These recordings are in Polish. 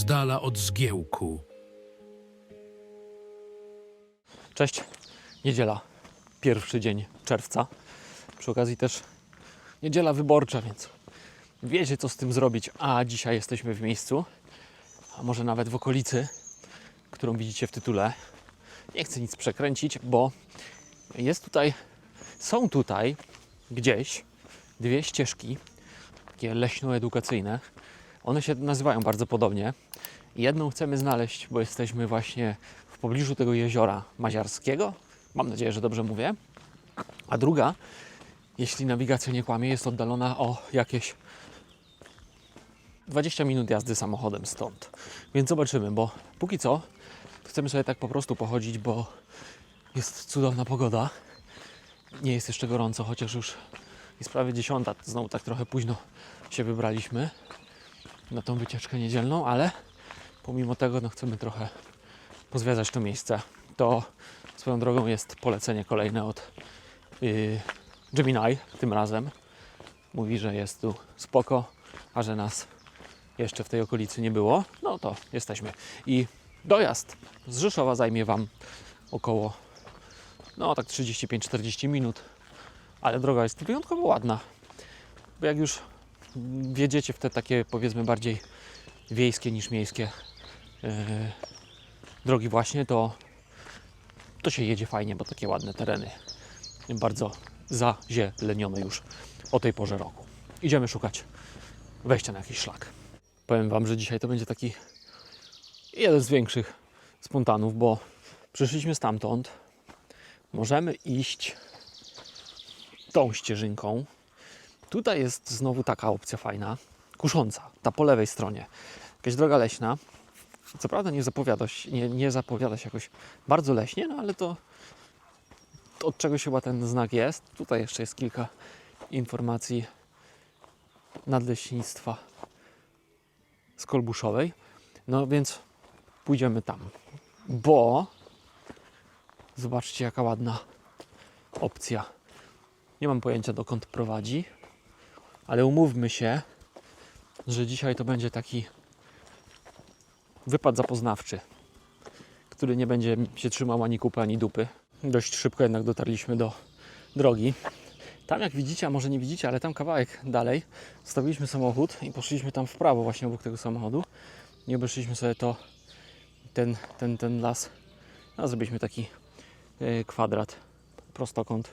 z dala od zgiełku. Cześć, niedziela, pierwszy dzień czerwca. Przy okazji też niedziela wyborcza, więc wiecie co z tym zrobić. A dzisiaj jesteśmy w miejscu, a może nawet w okolicy, którą widzicie w tytule. Nie chcę nic przekręcić, bo jest tutaj, są tutaj gdzieś dwie ścieżki, takie leśno-edukacyjne. One się nazywają bardzo podobnie. Jedną chcemy znaleźć, bo jesteśmy właśnie w pobliżu tego jeziora Maziarskiego. Mam nadzieję, że dobrze mówię. A druga, jeśli nawigacja nie kłamie, jest oddalona o jakieś 20 minut jazdy samochodem stąd. Więc zobaczymy, bo póki co chcemy sobie tak po prostu pochodzić, bo jest cudowna pogoda. Nie jest jeszcze gorąco, chociaż już jest prawie dziesiąta. Znowu tak trochę późno się wybraliśmy na tą wycieczkę niedzielną, ale pomimo tego no, chcemy trochę pozwiedzać to miejsce. To swoją drogą jest polecenie kolejne od yy, Gemini tym razem. Mówi, że jest tu spoko, a że nas jeszcze w tej okolicy nie było, no to jesteśmy. I dojazd z Rzeszowa zajmie Wam około no tak 35-40 minut, ale droga jest wyjątkowo ładna. Bo jak już wjedziecie w te takie powiedzmy bardziej wiejskie niż miejskie yy, drogi właśnie, to, to się jedzie fajnie, bo takie ładne tereny. Bardzo zazielenione już o tej porze roku. Idziemy szukać wejścia na jakiś szlak. Powiem Wam, że dzisiaj to będzie taki jeden z większych spontanów, bo przyszliśmy stamtąd. Możemy iść tą ścieżynką. Tutaj jest znowu taka opcja fajna, kusząca, ta po lewej stronie. Jakaś droga leśna. Co prawda nie zapowiada się, nie, nie zapowiada się jakoś bardzo leśnie, no ale to, to od czegoś chyba ten znak jest. Tutaj jeszcze jest kilka informacji nadleśnictwa z Kolbuszowej. No więc pójdziemy tam, bo zobaczcie jaka ładna opcja. Nie mam pojęcia dokąd prowadzi, ale umówmy się, że dzisiaj to będzie taki wypad zapoznawczy, który nie będzie się trzymał ani kupy, ani dupy. Dość szybko jednak dotarliśmy do drogi. Tam jak widzicie, a może nie widzicie, ale tam kawałek dalej zostawiliśmy samochód i poszliśmy tam w prawo właśnie obok tego samochodu i obeszliśmy sobie to ten, ten, ten las. No, zrobiliśmy taki e, kwadrat, prostokąt,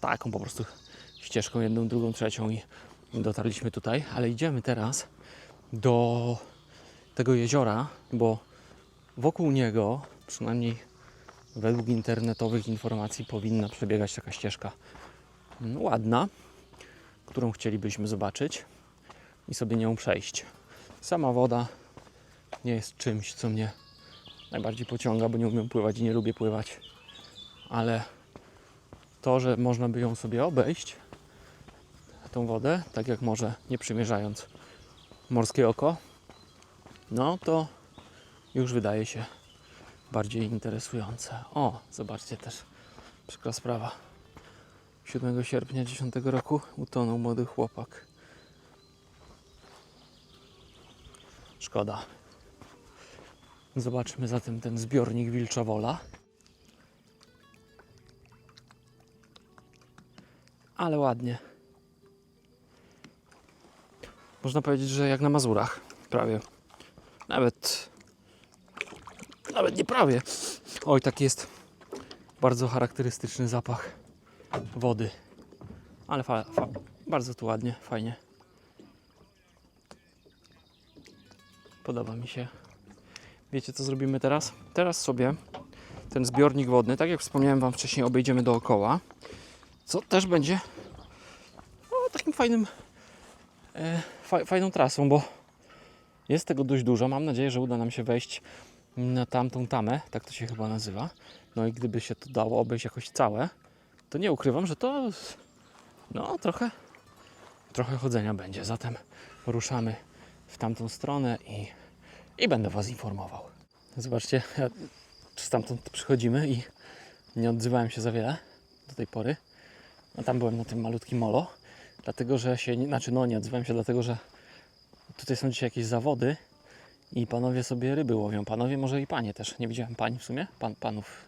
taką po prostu ścieżką jedną, drugą, trzecią i dotarliśmy tutaj, ale idziemy teraz do tego jeziora, bo wokół niego, przynajmniej według internetowych informacji, powinna przebiegać taka ścieżka ładna, którą chcielibyśmy zobaczyć i sobie nią przejść. Sama woda nie jest czymś, co mnie najbardziej pociąga, bo nie umiem pływać i nie lubię pływać, ale to, że można by ją sobie obejść, tą wodę, tak jak może nie przymierzając morskie oko, no to już wydaje się bardziej interesujące. O, zobaczcie też, przykra sprawa. 7 sierpnia 10 roku utonął młody chłopak. Szkoda. Zobaczmy zatem ten zbiornik Wilcza Wola. Ale ładnie. Można powiedzieć, że jak na Mazurach. Prawie. Nawet. Nawet nie prawie. Oj, tak jest bardzo charakterystyczny zapach wody. Ale fa, fa, bardzo tu ładnie, fajnie. Podoba mi się. Wiecie co zrobimy teraz? Teraz sobie ten zbiornik wodny, tak jak wspomniałem Wam wcześniej, obejdziemy dookoła. Co też będzie no, takim fajnym e, fajną trasą, bo jest tego dość dużo. Mam nadzieję, że uda nam się wejść na tamtą tamę, tak to się chyba nazywa. No i gdyby się to dało obejść jakoś całe, to nie ukrywam, że to no trochę, trochę chodzenia będzie. Zatem ruszamy w tamtą stronę i, i będę Was informował. Zobaczcie, ja stamtąd przychodzimy i nie odzywałem się za wiele do tej pory. No tam byłem na tym malutkim molo, dlatego że się, znaczy no nie odzywałem się dlatego, że tutaj są dzisiaj jakieś zawody I panowie sobie ryby łowią. Panowie, może i panie też. Nie widziałem pań w sumie. Pan, panów,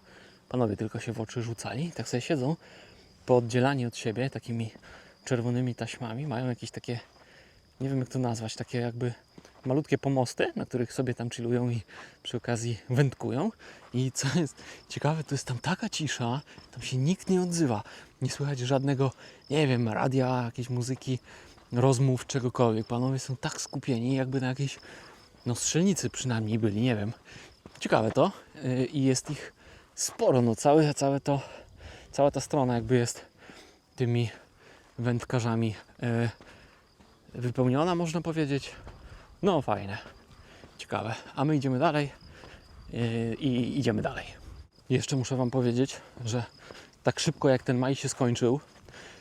panowie tylko się w oczy rzucali. Tak sobie siedzą pooddzielani od siebie takimi czerwonymi taśmami. Mają jakieś takie, nie wiem jak to nazwać, takie jakby malutkie pomosty, na których sobie tam chillują i przy okazji wędkują. I co jest ciekawe, to jest tam taka cisza, tam się nikt nie odzywa. Nie słychać żadnego, nie wiem, radia, jakiejś muzyki, rozmów, czegokolwiek. Panowie są tak skupieni, jakby na jakiejś no strzelnicy przynajmniej byli, nie wiem. Ciekawe to Yy, i jest ich sporo, no całe, całe to, cała ta strona jakby jest tymi wędkarzami yy, wypełniona, można powiedzieć. No fajne, ciekawe. A my idziemy dalej yy, i idziemy dalej. Jeszcze muszę Wam powiedzieć, że tak szybko jak ten maj się skończył,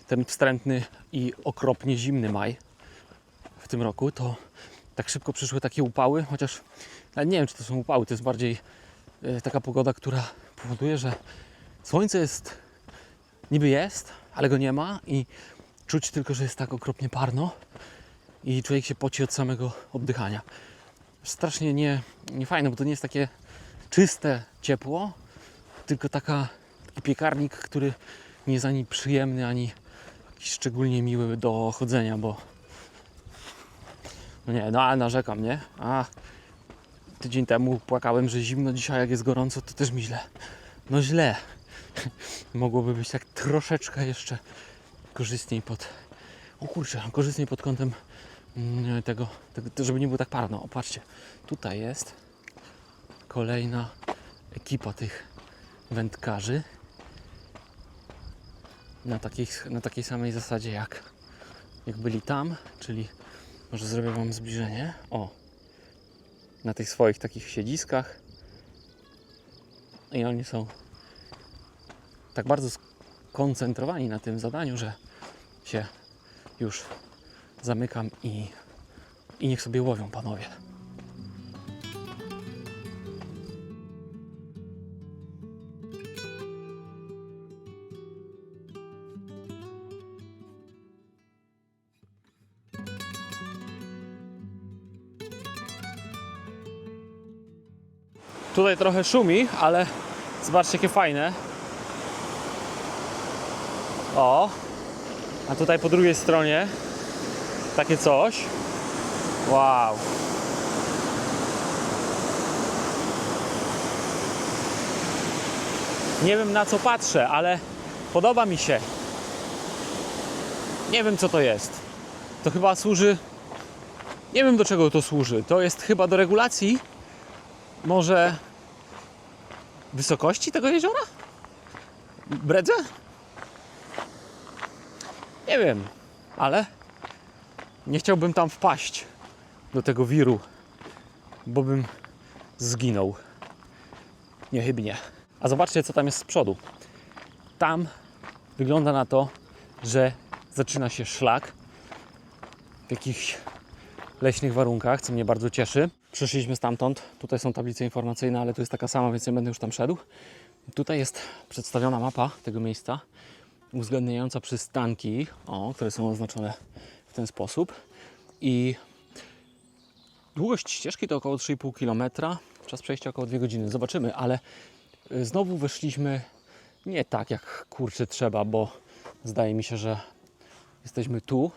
ten wstrętny i okropnie zimny maj w tym roku, to tak szybko przyszły takie upały, chociaż nawet nie wiem, czy to są upały, to jest bardziej e, taka pogoda, która powoduje, że słońce jest, niby jest, ale go nie ma i czuć tylko, że jest tak okropnie parno i człowiek się poci od samego oddychania. Strasznie nie, nie fajne, bo to nie jest takie czyste ciepło, tylko taka, taki piekarnik, który nie jest ani przyjemny, ani szczególnie miły do chodzenia, bo no nie, no ale narzekam, nie? A tydzień temu płakałem, że zimno, dzisiaj jak jest gorąco, to też mi źle. No źle. Mogłoby być tak troszeczkę jeszcze korzystniej pod... O kurczę, korzystniej pod kątem tego, tego, żeby nie było tak parno. O, patrzcie, tutaj jest kolejna ekipa tych wędkarzy na, na takiej samej zasadzie jak, jak byli tam, czyli może zrobię Wam zbliżenie. O, na tych swoich takich siedziskach. I oni są tak bardzo skoncentrowani na tym zadaniu, że się już zamykam i, i niech sobie łowią panowie. Tutaj trochę szumi, ale zobaczcie jakie fajne. O, a tutaj po drugiej stronie takie coś. Wow. Nie wiem na co patrzę, ale podoba mi się. Nie wiem co to jest. To chyba służy. Nie wiem do czego to służy. To jest chyba do regulacji może wysokości tego jeziora? Bredze? Nie wiem, ale nie chciałbym tam wpaść do tego wiru, bo bym zginął. Niechybnie. A zobaczcie, co tam jest z przodu. Tam wygląda na to, że zaczyna się szlak w jakichś leśnych warunkach, co mnie bardzo cieszy. Przyszliśmy stamtąd. Tutaj są tablice informacyjne, ale tu jest taka sama, więc nie będę już tam szedł. Tutaj jest przedstawiona mapa tego miejsca, uwzględniająca przystanki, o, które są oznaczone ten sposób. I długość ścieżki to około 3,5 km. Czas przejścia około 2 godziny. Zobaczymy, ale y, znowu weszliśmy nie tak jak kurczę trzeba, bo zdaje mi się, że jesteśmy tu,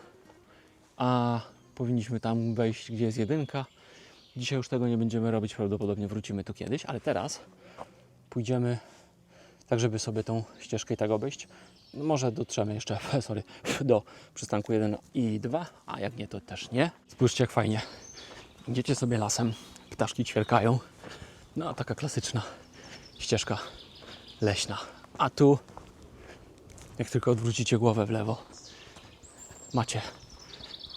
a powinniśmy tam wejść, gdzie jest jedynka. Dzisiaj już tego nie będziemy robić, prawdopodobnie wrócimy tu kiedyś, ale teraz pójdziemy tak, żeby sobie tą ścieżkę i tak obejść. Może dotrzemy jeszcze, sorry, do przystanku 1 i 2, a jak nie, to też nie. Spójrzcie, jak fajnie. Idziecie sobie lasem, ptaszki ćwierkają. No, taka klasyczna ścieżka leśna. A tu, jak tylko odwrócicie głowę w lewo, macie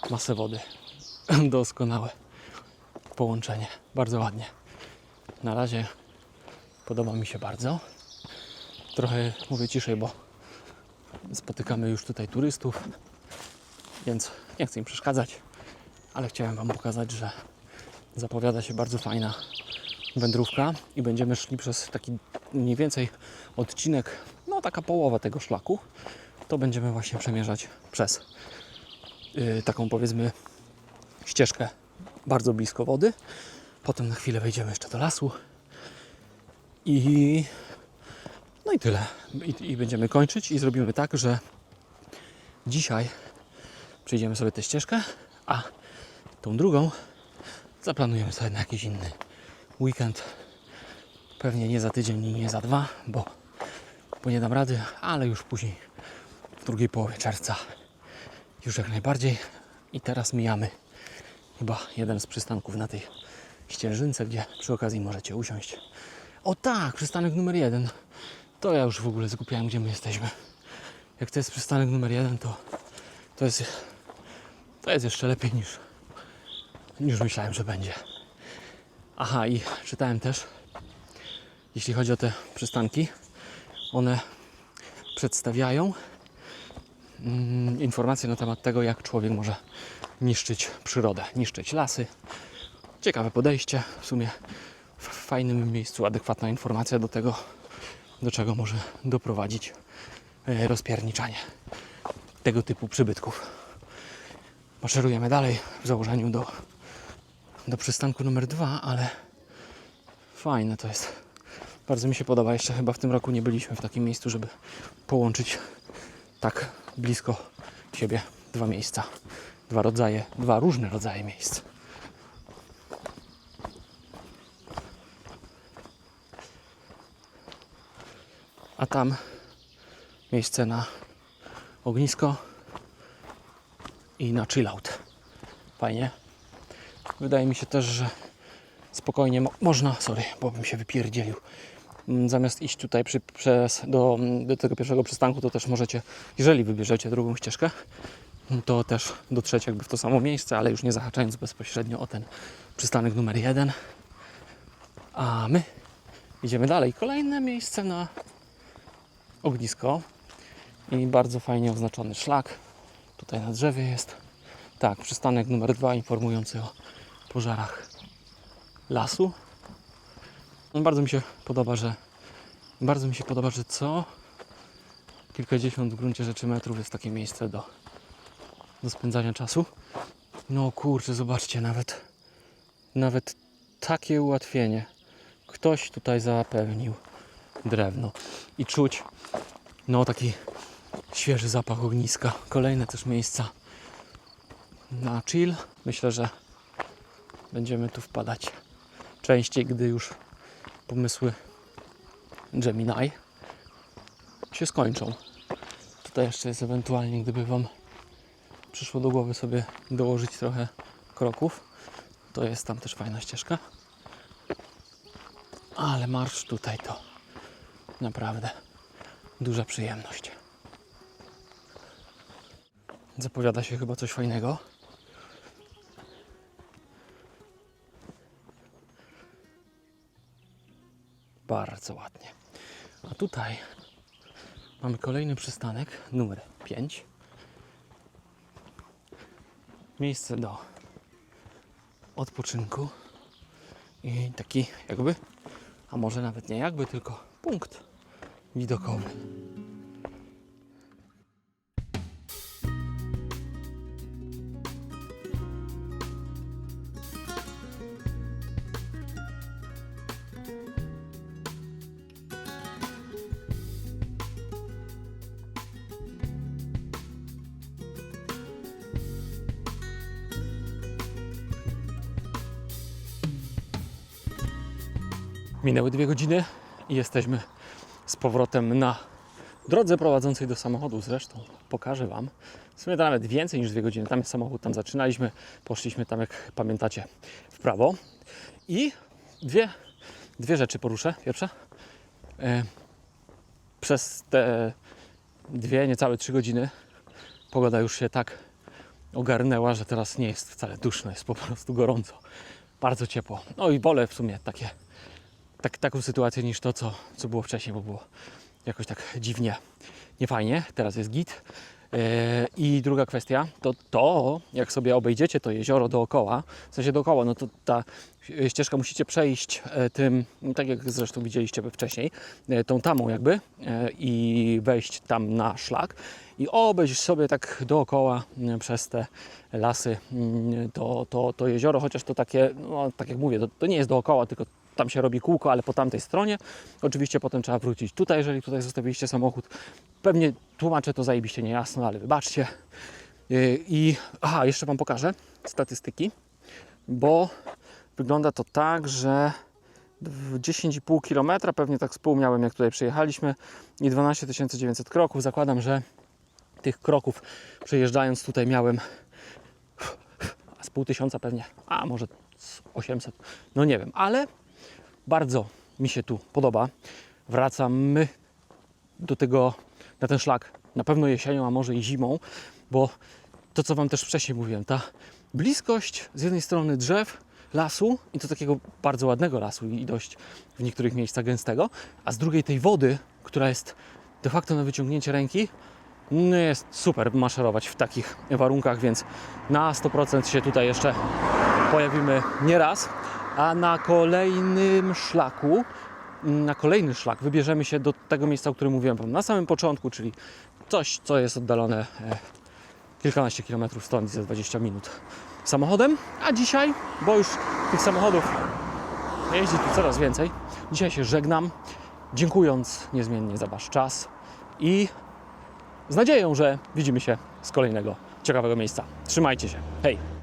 masę wody. Doskonałe połączenie. Bardzo ładnie. Na razie podoba mi się bardzo. Trochę mówię ciszej, bo spotykamy już tutaj turystów, więc nie chcę im przeszkadzać, ale chciałem Wam pokazać, że zapowiada się bardzo fajna wędrówka i będziemy szli przez taki mniej więcej odcinek, no taka połowa tego szlaku. To będziemy właśnie przemierzać przez yy, taką powiedzmy ścieżkę bardzo blisko wody, Potem na chwilę wejdziemy jeszcze do lasu. I no i tyle. I, I będziemy kończyć i zrobimy tak, że dzisiaj przejdziemy sobie tę ścieżkę, a tą drugą zaplanujemy sobie na jakiś inny weekend. Pewnie nie za tydzień nie za dwa, bo, bo nie dam rady, ale już później w drugiej połowie czerwca już jak najbardziej. I teraz mijamy chyba jeden z przystanków na tej ścieżynce, gdzie przy okazji możecie usiąść. O tak, przystanek numer jeden. To ja już w ogóle zgupiałem, gdzie my jesteśmy. Jak to jest przystanek numer jeden, to to jest, to jest jeszcze lepiej niż, niż myślałem, że będzie. Aha, i czytałem też, jeśli chodzi o te przystanki, one przedstawiają mm, informacje na temat tego, jak człowiek może niszczyć przyrodę, niszczyć lasy. Ciekawe podejście, w sumie w fajnym miejscu adekwatna informacja do tego, do czego może doprowadzić e, rozpierniczanie tego typu przybytków. Maszerujemy dalej w założeniu do, do przystanku numer dwa, ale fajne to jest. Bardzo mi się podoba. Jeszcze chyba w tym roku nie byliśmy w takim miejscu, żeby połączyć tak blisko siebie dwa miejsca. Dwa rodzaje, dwa różne rodzaje miejsc. A tam miejsce na ognisko i na chillout. Fajnie. Wydaje mi się też, że spokojnie mo- można, sorry, bo bym się wypierdzielił. Mm, Zamiast iść tutaj przy, przez, do, do tego pierwszego przystanku, to też możecie, jeżeli wybierzecie drugą ścieżkę, to też dotrzeć jakby w to samo miejsce, ale już nie zahaczając bezpośrednio o ten przystanek numer jeden. A my idziemy dalej. Kolejne miejsce na ognisko i bardzo fajnie oznaczony szlak. Tutaj na drzewie jest. Tak, przystanek numer dwa informujący o pożarach lasu. No, bardzo mi się podoba, że bardzo mi się podoba, że co kilkadziesiąt w gruncie rzeczy metrów jest takie miejsce do, do spędzania czasu. No kurczę, zobaczcie, nawet nawet takie ułatwienie ktoś tutaj zapewnił drewno i czuć no taki świeży zapach ogniska. Kolejne też miejsca na chill. Myślę, że będziemy tu wpadać częściej, gdy już pomysły Gemini się skończą. Tutaj jeszcze jest ewentualnie, gdyby Wam przyszło do głowy sobie dołożyć trochę kroków, to jest tam też fajna ścieżka. Ale marsz tutaj to naprawdę duża przyjemność. Zapowiada się chyba coś fajnego. Bardzo ładnie. A tutaj mamy kolejny przystanek, numer 5. Miejsce do odpoczynku i taki jakby, a może nawet nie jakby, tylko punkt widokowy. Minęły dwie godziny i jesteśmy z powrotem na drodze prowadzącej do samochodu. Zresztą pokażę Wam. W sumie to nawet więcej niż dwie godziny. Tam jest samochód, tam zaczynaliśmy. Poszliśmy tam, jak pamiętacie, w prawo. I dwie, dwie rzeczy poruszę. Pierwsza. E, przez te dwie, niecałe trzy godziny pogoda już się tak ogarnęła, że teraz nie jest wcale duszno, jest po prostu gorąco. Bardzo ciepło. No i wolę w sumie takie tak, taką sytuację niż to, co, co było wcześniej, bo było jakoś tak dziwnie, niefajnie. Teraz jest git. E, I druga kwestia, to to, jak sobie obejdziecie to jezioro dookoła, w sensie dookoła, no to ta ścieżka musicie przejść e, tym, no tak jak zresztą widzieliście wcześniej, e, tą tamą jakby i wejść tam na szlak i obejść sobie tak dookoła przez te lasy to, to, to jezioro, chociaż to takie, no, tak jak mówię, to, to nie jest dookoła, tylko tam się robi kółko, ale po tamtej stronie. Oczywiście potem trzeba wrócić tutaj, jeżeli tutaj zostawiliście samochód. Pewnie tłumaczę to zajebiście niejasno, ale wybaczcie. Yy, I aha, jeszcze Wam pokażę statystyki, bo wygląda to tak, że w 10,5 km, pewnie tak z jak tutaj przyjechaliśmy i 12 900 kroków. Zakładam, że tych kroków przejeżdżając tutaj miałem z pół tysiąca pewnie, a może z 800, no nie wiem, ale bardzo mi się tu podoba. Wracamy do tego, na ten szlak na pewno jesienią, a może i zimą, bo to, co Wam też wcześniej mówiłem, ta bliskość z jednej strony drzew, lasu i to takiego bardzo ładnego lasu i dość w niektórych miejscach gęstego, a z drugiej tej wody, która jest de facto na wyciągnięcie ręki, no jest super maszerować w takich warunkach, więc na 100% się tutaj jeszcze pojawimy nieraz. A na kolejnym szlaku, na kolejny szlak wybierzemy się do tego miejsca, o którym mówiłem Wam na samym początku, czyli coś, co jest oddalone e, kilkanaście kilometrów stąd, za 20 minut samochodem. A dzisiaj, bo już tych samochodów jeździ tu coraz więcej, dzisiaj się żegnam, dziękując niezmiennie za Wasz czas i z nadzieją, że widzimy się z kolejnego ciekawego miejsca. Trzymajcie się. Hej!